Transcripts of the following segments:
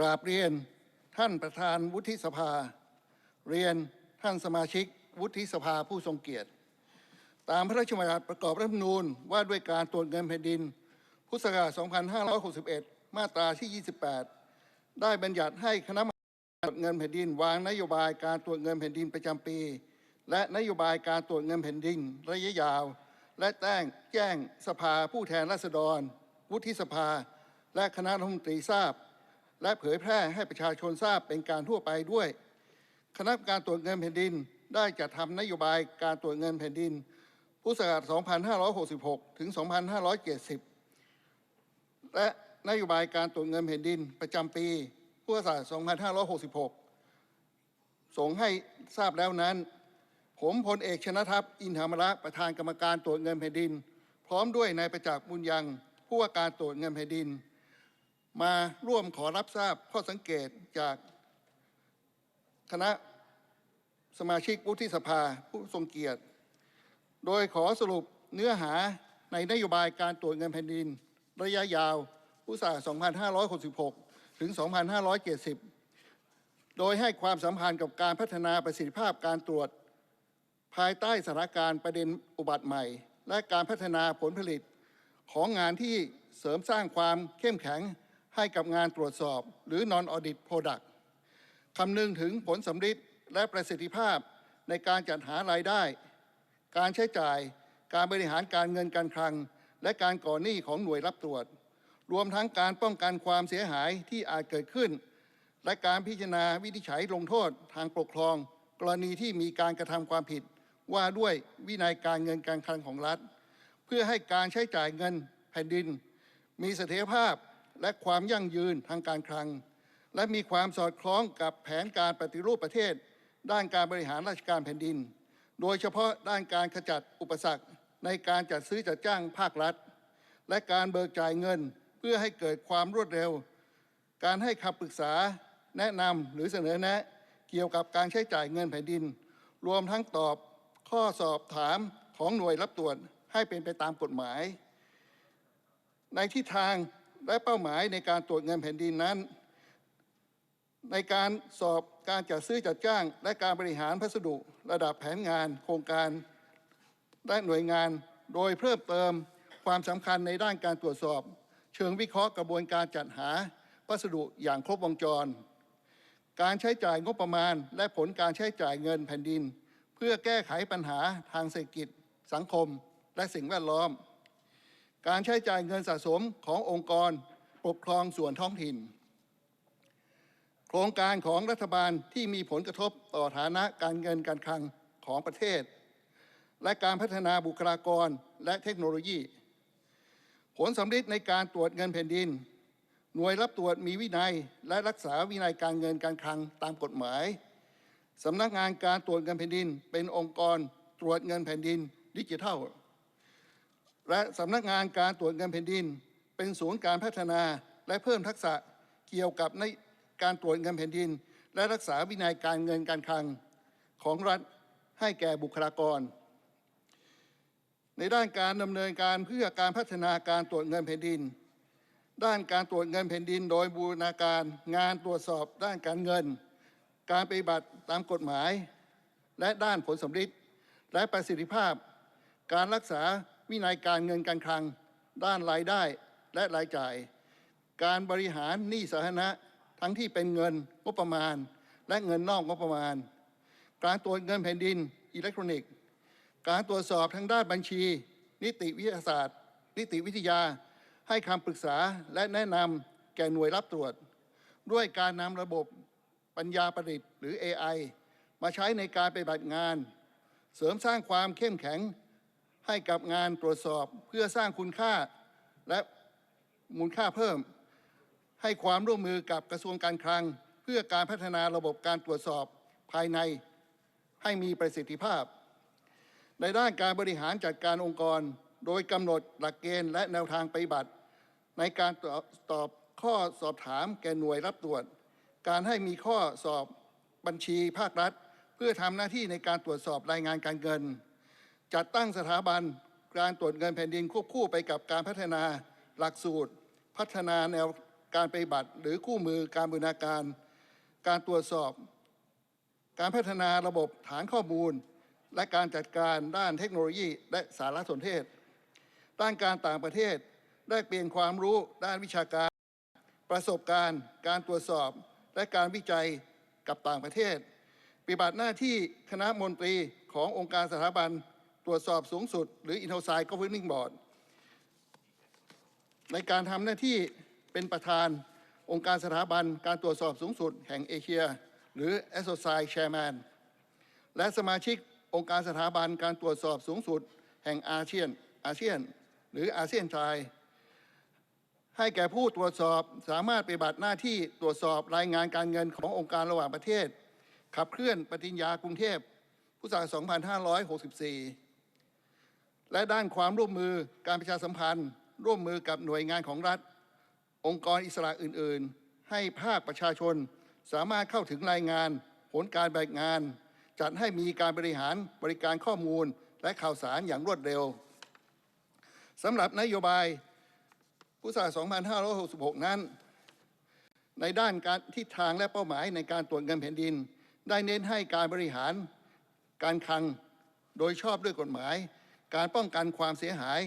กราบเรียนท่านประธานวุฒิสภา เรียนท่านสมาชิกวุฒิสภาผู้ทรงเกียรติ ตามพระราชบัญญัติประกอบรัฐธรรมนูญว่าด้วยการตรวจเงินแผ่นดิน พุทธศักราช 2561 มาตราที่ 28 ได้บัญญัติให้คณะกรรมการตรวจเงินแผ่นดิน วางนโยบายการตรวจเงินแผ่นดินประจำปี และนโยบายการตรวจเงินแผ่นดิน ระยะยาว และแจ้งแจ้งสภาผู้แทนราษฎร วุฒิสภา และคณะรัฐมนตรีทราบ และเผยแพร่ให้ประชาชนทราบเป็นการทั่วไปด้วย คณะกรรมการตรวจเงินแผ่นดินได้จัดทำนโยบายการตรวจเงินแผ่นดิน พุทธศักราช 2566 ถึง 2570 และนโยบายการตรวจเงินแผ่นดินประจำปี พุทธศักราช 2566 ส่งให้ทราบแล้วนั้น ผมพลเอกชนะทัพอินทรามระประธานกรรมการตรวจเงินแผ่นดิน พร้อมด้วยนายประจักษ์บุญยังผู้ว่าการตรวจเงินแผ่นดิน มาร่วมขอรับทราบข้อสังเกตจากคณะสมาชิกวุฒิสภาผู้ทรงเกียรติ โดยขอสรุปเนื้อหาในนโยบายการตรวจเงินแผ่นดิน ระยะยาวพุทธศักราช2566 ถึง 2570 โดยให้ความสำคัญกับการพัฒนาประสิทธิภาพการตรวจ ภายใต้สถานการณ์ประเด็นอุบัติใหม่ และการพัฒนาผลผลิตของงานที่เสริมสร้างความเข้มแข็ง ให้กับงานตรวจสอบหรือ non audit product คำนึงถึงผลสำฤทธิ์และประสิทธิภาพในการจัดหารายได้ การใช้จ่าย การบริหารการเงินการคลัง และการก่อหนี้ของหน่วยรับตรวจ รวมทั้งการป้องกันความเสียหายที่อาจเกิดขึ้น และการพิจารณาวินิจฉัยลงโทษทางปกครอง กรณีที่มีการกระทำความผิดว่าด้วยวินัยการเงินการคลังของรัฐ เพื่อให้การใช้จ่ายเงินแผ่นดิน มีเสถียรภาพ และความยั่งยืนทางการคลัง และมีความสอดคล้องกับแผนการปฏิรูปประเทศ ด้านการบริหารราชการแผ่นดิน โดยเฉพาะด้านการขจัดอุปสรรคในการจัดซื้อจัดจ้างภาครัฐ และการเบิกจ่ายเงินเพื่อให้เกิดความรวดเร็ว การให้คำปรึกษาแนะนำหรือเสนอแนะเกี่ยวกับการใช้จ่ายเงินแผ่นดิน รวมทั้งตอบข้อสอบถามของหน่วยรับตรวจให้เป็นไปตามกฎหมาย ในทิศทาง และเป้าหมายในการตรวจเงินแผ่นดินนั้น ในการสอบการจัดซื้อจัดจ้าง และการบริหารพัสดุ ระดับแผนงาน โครงการและหน่วยงาน โดยเพิ่มเติมความสำคัญในด้านการตรวจสอบ เชิงวิเคราะห์กระบวนการจัดหาพัสดุอย่างครบวงจร การใช้จ่ายงบประมาณ และผลการใช้จ่ายเงินแผ่นดิน เพื่อแก้ไขปัญหาทางเศรษฐกิจ สังคม และสิ่งแวดล้อม การใช้จ่ายเงินสะสมขององค์กรปกครองส่วนท้องถิ่น โครงการของรัฐบาลที่มีผลกระทบต่อฐานะการเงินการคลังของประเทศ และการพัฒนาบุคลากรและเทคโนโลยี ผลสำฤทธิ์ในการตรวจเงินแผ่นดิน หน่วยรับตรวจมีวินัยและรักษาวินัยการเงินการคลังตามกฎหมายสำนักงานการตรวจเงินแผ่นดิน เป็นองค์กรตรวจเงินแผ่นดินดิจิทัล และสำนักงานการตรวจเงินแผ่นดิน เป็นศูนย์การพัฒนาและเพิ่มทักษะเกี่ยวกับในการตรวจเงินแผ่นดิน และรักษาวินัยการเงินการคลังของรัฐให้แก่บุคลากร ในด้านการดำเนินการเพื่อการพัฒนาการตรวจเงินแผ่นดิน ด้านการตรวจเงินแผ่นดิน โดยบูรณาการงานตรวจสอบด้านการเงิน การปฏิบัติตามกฎหมาย และด้านผลสำฤทธิ์และประสิทธิภาพ การรักษา วินัยการเงินการคลัง ด้านรายได้และรายจ่าย การบริหารหนี้สาธารณะทั้งที่เป็นเงินงบประมาณ และเงินนอกงบประมาณ การตรวจเงินแผ่นดินอิเล็กทรอนิกส์ การตรวจสอบทางด้านบัญชี นิติวิทยาศาสตร์ นิติวิทยา ให้คำปรึกษาและแนะนำแก่หน่วยรับตรวจ ด้วยการนำระบบปัญญาประดิษฐ์หรือ AI มาใช้ในการปฏิบัติงาน เสริมสร้างความเข้มแข็ง ให้กับงานตรวจสอบเพื่อสร้างคุณค่าและมูลค่าเพิ่ม ให้ความร่วมมือกับกระทรวงการคลัง เพื่อการพัฒนาระบบการตรวจสอบภายในให้มีประสิทธิภาพ ในด้านการบริหารจัดการองค์กร โดยกำหนดหลักเกณฑ์และแนวทางปฏิบัติ ในการตอบข้อสอบถามแก่หน่วยรับตรวจ การให้มีข้อสอบบัญชีภาครัฐ เพื่อทำหน้าที่ในการตรวจสอบรายงานการเงิน จัดตั้งสถาบันการตรวจเงินแผ่นดินควบคู่ไปกับการพัฒนาหลักสูตร พัฒนาแนวการปฏิบัติ หรือคู่มือการบูรณาการ การตรวจสอบ การพัฒนาระบบฐานข้อมูล และการจัดการด้านเทคโนโลยี และสารสนเทศ ด้านการต่างประเทศได้เปลี่ยนความรู้ด้านวิชาการ ประสบการณ์ การตรวจสอบ และการวิจัยกับต่างประเทศ ปฏิบัติหน้าที่คณะมนตรีขององค์การสถาบัน ตรวจสอบสูงสุด หรือ i n t o s i d e Governing Board ในการทำหน้าที่เป็นประธานองค์การสถาบันการตรวจสอบสูงสุดแห่งเอเชีย หรือ a s o c i Chairman และสมาชิกองค์การสถาบันการตรวจสอบสูงสุด แห่งอาเซียนอาเซียน หรืออาเซียนไทยให้แก่ผู้ตรวจสอบสามารถปฏิบัติหน้าที่ตรวจสอบรายงานการเงินขององค์การระหว่างประเทศ ขับเคลื่อนปฏิญญากรุงเทพพุทธศักราช2564 และด้านความร่วมมือการประชาสัมพันธ์ ร่วมมือกับหน่วยงานของรัฐ องค์กรอิสระอื่น ๆ ให้ภาคประชาชนสามารถเข้าถึงรายงาน ผลการแบ่งงาน จัดให้มีการบริหารบริการข้อมูลและข่าวสารอย่างรวดเร็วสำหรับนโยบายพุทธศักราช2566 นั้น ในด้านการทิศทางและเป้าหมายในการตรวจเงินแผ่นดิน ได้เน้นให้การบริหารการคลังโดยชอบด้วยกฎหมาย การป้องกันความเสียหาย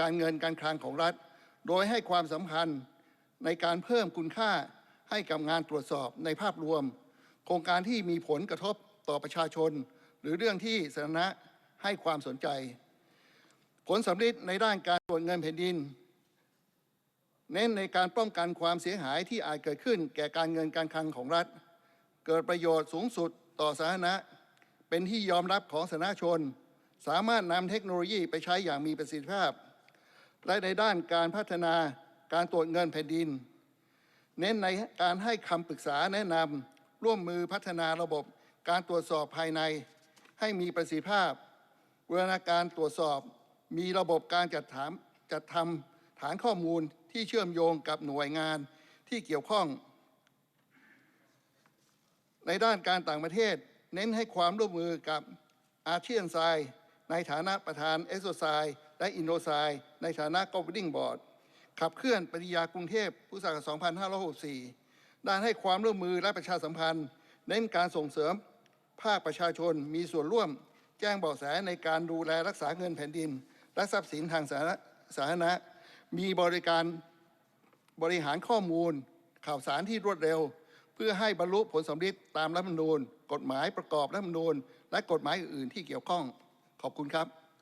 การเงินการคลังของรัฐ โดยให้ความสำคัญในการเพิ่มคุณค่าให้กับงานตรวจสอบในภาพรวม โครงการที่มีผลกระทบต่อประชาชน หรือเรื่องที่สาธารณะให้ความสนใจ ผลสำเร็จในด้านการตรวจเงินแผ่นดิน เน้นในการป้องกันความเสียหายที่อาจเกิดขึ้นแก่การเงินการคลังของรัฐ เกิดประโยชน์สูงสุดต่อสาธารณะ เป็นที่ยอมรับของสาธารณชน สามารถนำเทคโนโลยีไปใช้อย่างมีประสิทธิภาพ และในด้านการพัฒนาการตรวจเงินแผ่นดิน เน้นในการให้คำปรึกษาแนะนำร่วมมือพัฒนาระบบการตรวจสอบภายใน ให้มีประสิทธิภาพบูรณาการตรวจสอบมีระบบการจัดถามจัดทำฐานข้อมูลที่เชื่อมโยงกับหน่วยงานที่เกี่ยวข้อง ในด้านการต่างประเทศ เน้นให้ความร่วมมือกับอาเซียนไซ ในฐานะประธานเอสโซไซและอินโดไซในฐานะกอ v ดิ้งบอร์ดขับเคลื่อนปฏิญญากรุงเทพพุทธศักราช2564 ด้านให้ความร่วมมือและประชาสัมพันธ์ เน้นการส่งเสริม ภาคประชาชนมีส่วนร่วม แจ้งเบาะแสในการดูแลรักษาเงินแผ่นดิน และทรัพย์สินทางสาธารณะสาธารณะมีบริการบริหารข้อมูล ข่าวสารที่รวดเร็ว เพื่อให้บรรลุผลสำเร็จตามรัฐธรรมนูญ กฎหมายประกอบรัฐธรรมนูญ และกฎหมายอื่นๆที่เกี่ยวข้อง ขอบคุณครับ